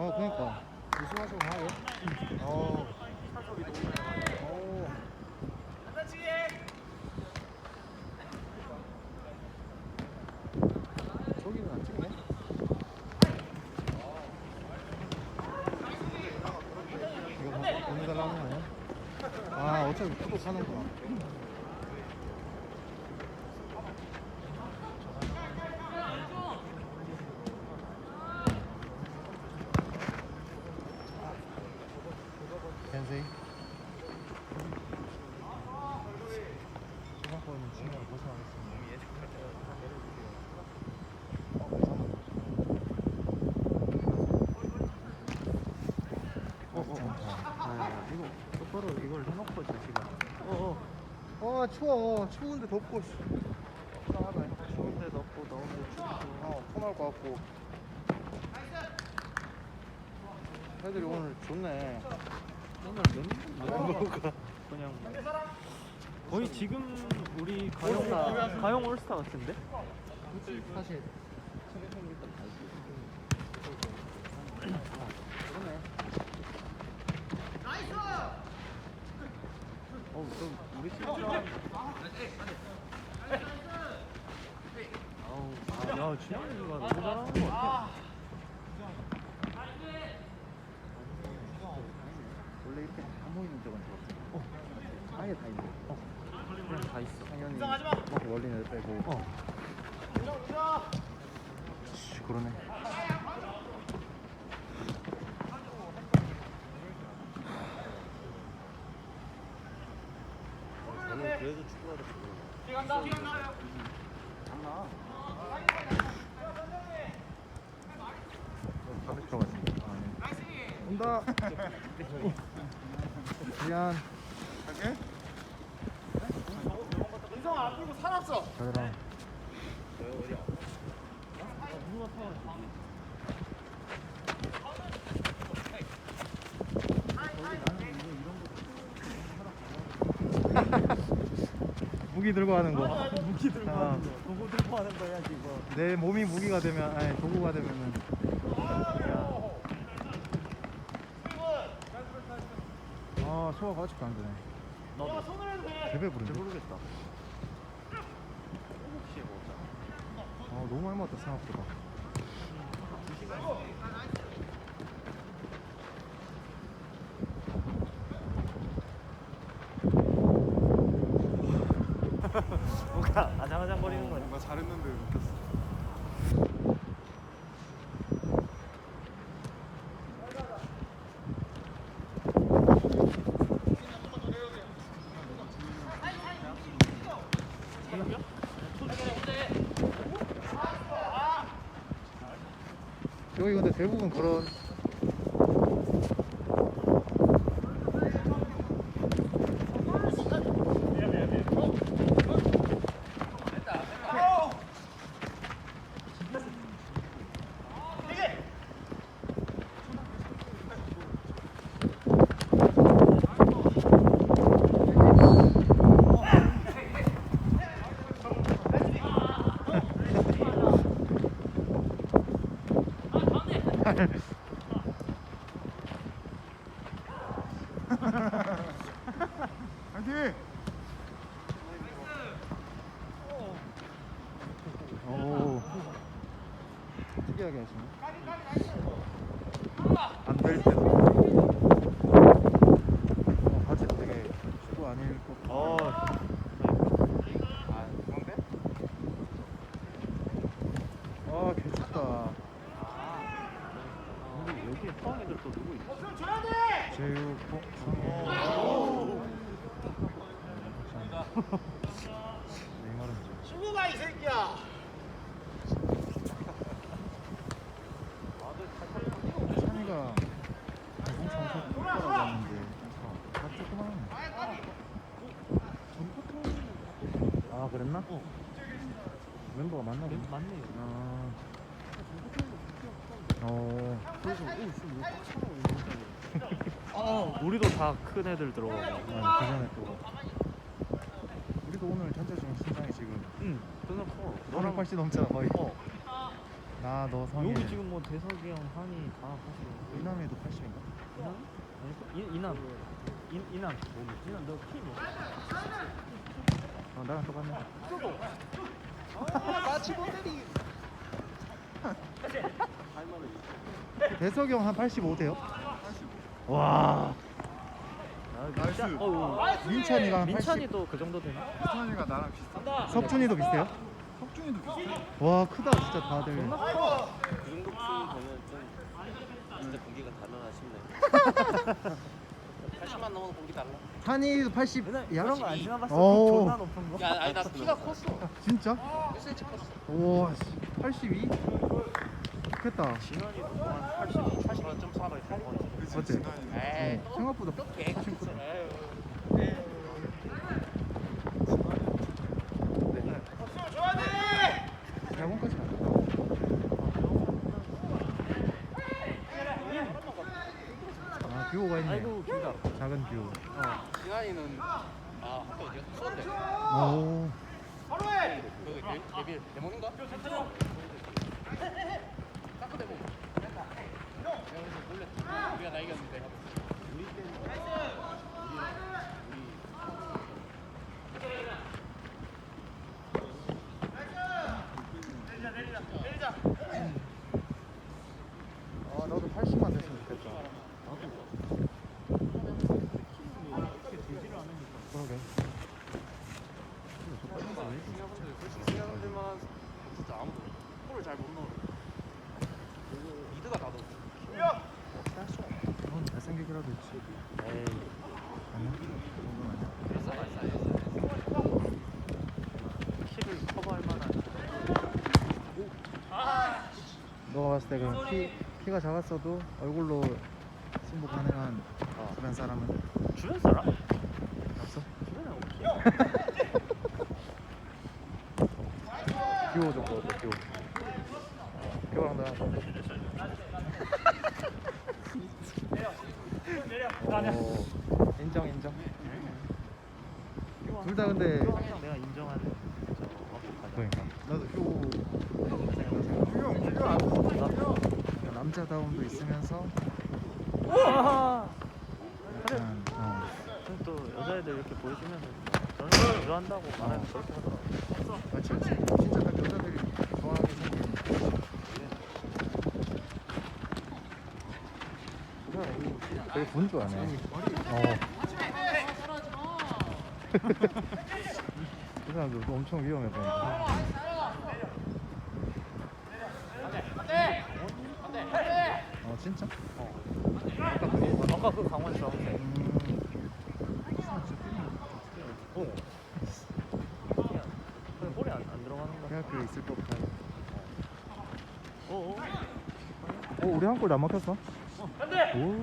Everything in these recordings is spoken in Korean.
어 그니까 우승하시고 가요 어 오. 저기는 안 찍네 이거 뭐 보내달라는 거 아니야? 아 어차피 구독하는구나 펜세이 소방권은 중요한 고생하겠습니다 어, 어, 어. 아, 똑바로 이걸 해놓고 자식아. 어, 어. 어 추워 추운데 덥고 씨. 속상하다 추운데 덥고 더운데 춥고. 어 토날 것 같고 애들이 오늘 좋네 오늘 몇 뭐가 그냥 뭐. 거의 지금 우리 가영 가영 올스타 같은데? 사실 그러네 어, 좀 우리 팀 좋아하는데. 아우, 아, 야, 준영이가 너무 잘하는 것 같아. 원래 이렇게 다 모이는 적은 좋았어 어 아예 다 있네 어 그냥 다 있어. 당연히 막 멀리는 빼고 어. 씨, 그러네 저는 그래도 축구하다 다시 들어갔습니다 아, 네. 온다 미안 갈게 인성아 안 풀고 살았어. 잘해라 무기 들고 하는 거. 무기 들고 아. 하는 거. 도구 들고 하는 거 해야지, 이거. 내 몸이 무기가 되면, 아니 도구가 되면은. 아 소화가 아직도 안 되네. 나도 배배 부른데. 모르겠다. 혹시 뭐자? 아 너무 많이 맞다 생각보다. 뭔가 아장아장 거리는 거야. 뭔가 잘했는데 여기 근데 대부분 그런 화이팅! 오 특이하게 하시네 안될 때도 어, 바지 되게 축구 아닐 것 같아 어, 아 그런데? 아 개춥다 우리 여기에 포항 애들 또 누구 있지? 제육 어? 친구가 이 새끼야. 찬이가 엄청 엄청 크다고 했는데 다 조그만 아 그랬나? 어. 멤버가 맞나 보네 맞네. 아. 어. 그래서 오, 지금 왜 빡쳐나 아, 우리도 다 큰 애들 들어가고. 아, 그 전에 또 우리도 오늘 전체적인 신장이 지금 응. 저는 커. 580 넘잖아 거의 어. 나너 성일. 여기 지금 뭐 대석이 형, 한이 다 사실. 이남이도 80인가? 이남? 아니, 이, 이남. 이, 이남. 뭐, 이남 너키 뭐? 어 나랑 똑같네. 대석이 형 한 85 돼요? 와. 아, 나이스. 어우. 민찬이가 한 80. 민찬이도 그 정도 되나? 수찬이가 나랑 비슷해. 석준이도 비슷해요? 석준이도 비슷해. 와 크다 진짜 다들. 그 정도 수준 되면 좀 진짜 공기가 달라나 싶네. 80만 넘어도 공기 달라. 한이도 80. 야, 그런 거 안 지나봤어. 오. 존나 높은 거. 야, 아니 나 키가 컸어. 진짜? 몇 센치 컸어? 와, 씨, 82? 좋겠다. 진원이도 한 80, 80.4가 있어. 그치, 어때? 진환이. 에이, 어, 생각보다 개 컸어. 에이. 대본까지 안 갔다. 아, 듀오가 있네. 아이고 길다. 작은 듀오. 진환이는 아 학교 어디야? 수원대. 오, 그 대- 대빌 대목인가? 우리가 나 이겼는데. 우리 우리 아, 나도 80만 됐으면 좋겠다. 그러게. 진짜 아무도 골을 잘못 넣어. 미드가 나도. 넌 잘생기기라도 있지. 아니야? 그. 키를 커버할 만한. 너가 봤을 때 그럼 키, 키가 작았어도 얼굴로 승부 가능한 어. 주변 사람은 주변 사람? 없어? 주변에 없지. 듀오 정도 어때, 듀오? 듀오랑 나랑 오, 인정 인정 둘 다 근데- 항상 내가 인정하는. 그러니까 나도 이거 안 돼. 남자다움도 있으면서. 약간 어, 또 여자애들 이렇게 보여주면 저는 거 좋아한다고 말하면 그렇게 하더라고. 맞지 맞지 진짜 딱 여자들이 좋아하게 생긴 되게 본줄 아네 어. 그 사람도 엄청 위험해 보인다 어 진짜? 아까 그 강원 주황색. 음, 오. 그냥 그냥 볼이 안, 안 들어가는 거. 대학교에 있을 법한 오. 오. 어 우리 한골 남막혔어? 오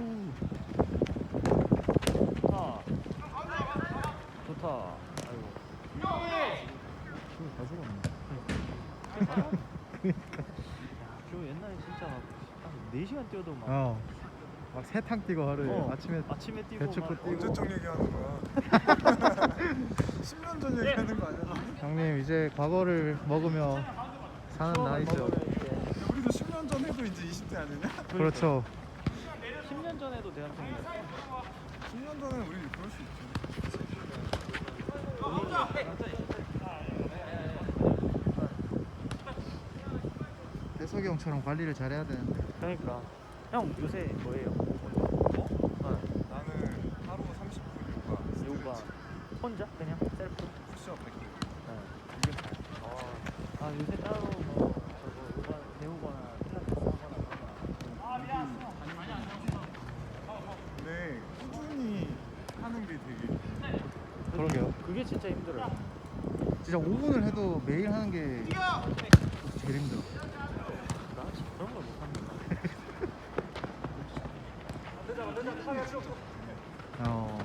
좋다. 좋다. 아이고. 다 죽었네 저 옛날에 진짜 한 4시간 뛰어도 막 어. 막 세탕 뛰고 하루에 어, 아침에 아침에 뛰고 배축구 막 뛰고. 언제적 얘기하는 거야? 10년 전 얘기하는 거 아니야? 형님 이제 과거를 먹으며 사는 나이죠 우리도 10년 전에도 이제 20대 아니냐? 그렇죠 10년 전에도 대한민국 10년 전에는 우리 그럴 수 있지. 대석이 형처럼 관리를 잘해야 되는데 그러니까 형 요새 뭐예요? 어? 나는 하루 30분 요가, 요가 혼자 그냥 셀프? 푸시업 100개. 네. 아, 아 요새 따로 뭐 저거 요가 배우거나 필라테스 하거나 근데 꾸준히 하는 게 되게 그러게요 그게 진짜 힘들어요. 진짜 5분을 해도 매일 하는 게 제일 힘들어 그런 걸 못합니다. 어.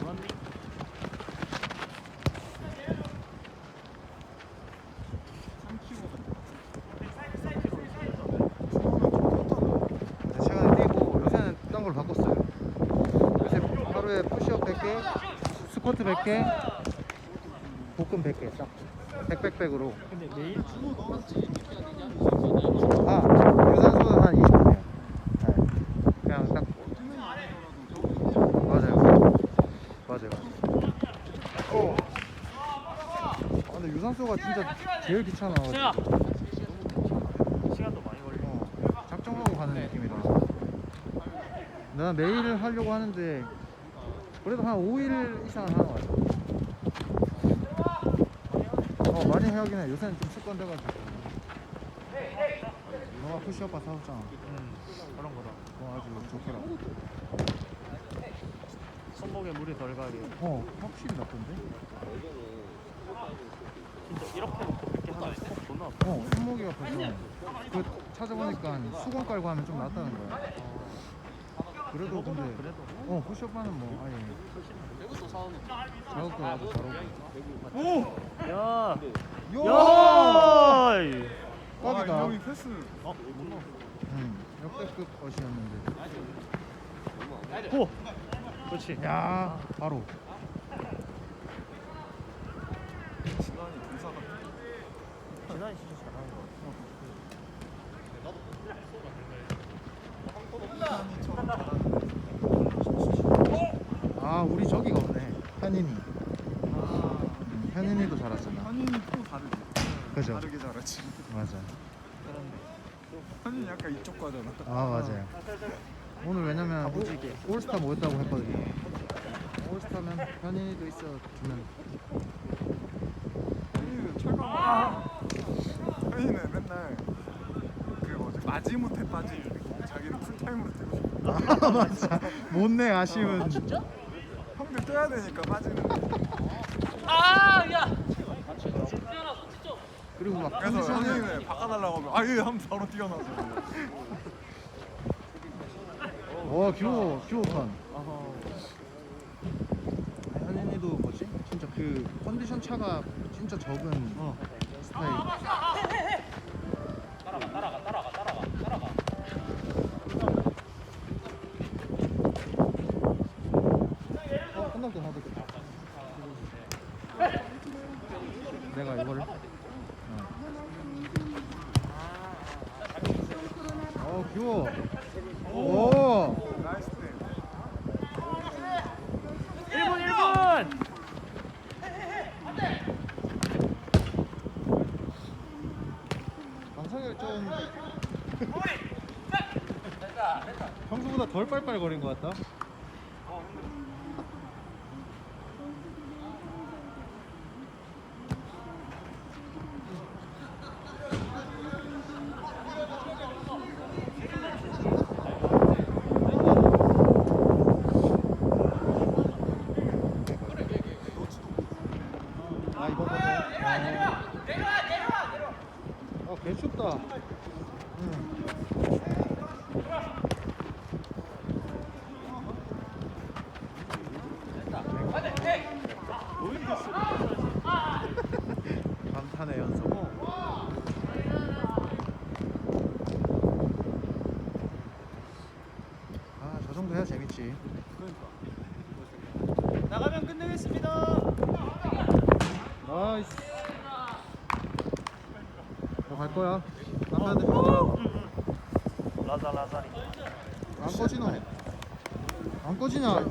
최근에 뛰고 요새는 딴 걸 바꿨어요 요새 하루에 푸시업 100개 스쿼트 100개 복근 100개 딱 백백백으로. 근데 내일 주로 넣었지 아 유산소는 한 20분이요. 네. 그냥 딱 맞아요. 맞아요. 어. 아 근데 유산소가 진짜 제일 귀찮아. 시간도 많이 걸려 어. 작정하고 가는 네. 느낌이다. 내가 매일 하려고 하는데 그래도 한 5일 이상 하 어 많이 해야긴 해. 요새는 좀 습관돼가지고. 너가 푸시업 바 사줬잖아. 음, 그런 거다. 그거 아주 좋더라. 손목에 물이 덜 가게. 어 확실히 나쁜데? 진짜 이렇게 놓고 이렇게 하면 속 존나 아파. 어 손목이 아파서 그 찾아보니까 수건 깔고 하면 좀 낫다는 거야. 그래도 근데 그래도 어 푸시업바는 뭐 아예 배구도 사오는 자극도 나도 잘 오고. 야, 야! 야, 이. 와, 빡이다. 아, 이 형이 패스. 어, 못 넣어. 응 역대급 것이었는데. 오, 그렇지. 야 바로. 시간이 분사가. 지난이 진짜 잘하는 거 시간이처럼 잘하는. 아 우리 저기가 없네. 현인이. 음, 현인이도 잘하잖아. 현인이 또 다르지. 그죠? 다르게 잘하지. 맞아. 현인이 약간 이쪽 과잖아. 아 맞아요. 오늘 왜냐면. 올- 올스타 모였다고 했거든요. 올스타면 현인이도 있어 주면 현인은 철강. 현인은 맨날 그 뭐지 마지못해 빠지고 자기는 풀타임으로 뛰고 싶어. 아 맞아. 못내 아쉬운. 형들 뛰어야 되니까 빠지는. 그리고 막 그래서 현인을 바꿔달라고 하면 아 예 하면 바로 뛰어나서. 와 듀오 듀오 턴. 어허. 현인이도 뭐지? 진짜 그 컨디션 차가 진짜 적은 어. 스타일. 어 끝날 때 하겠다. 내가 이거를. 어. 어 귀여워. 오. 나이스 때. 1분 1분. 강성열 좀 평소보다 덜 빨빨거린 것 같다. 아 이거 보네. 아 개춥다. 응. 감탄의 연속. 아, 저 정도 해야 재밌지. 나가면 끝내겠습니다. 나이스. 너갈 거야? 남자한테 펴더라. 라자 라자리. 안 꺼지나? 안 꺼지냐?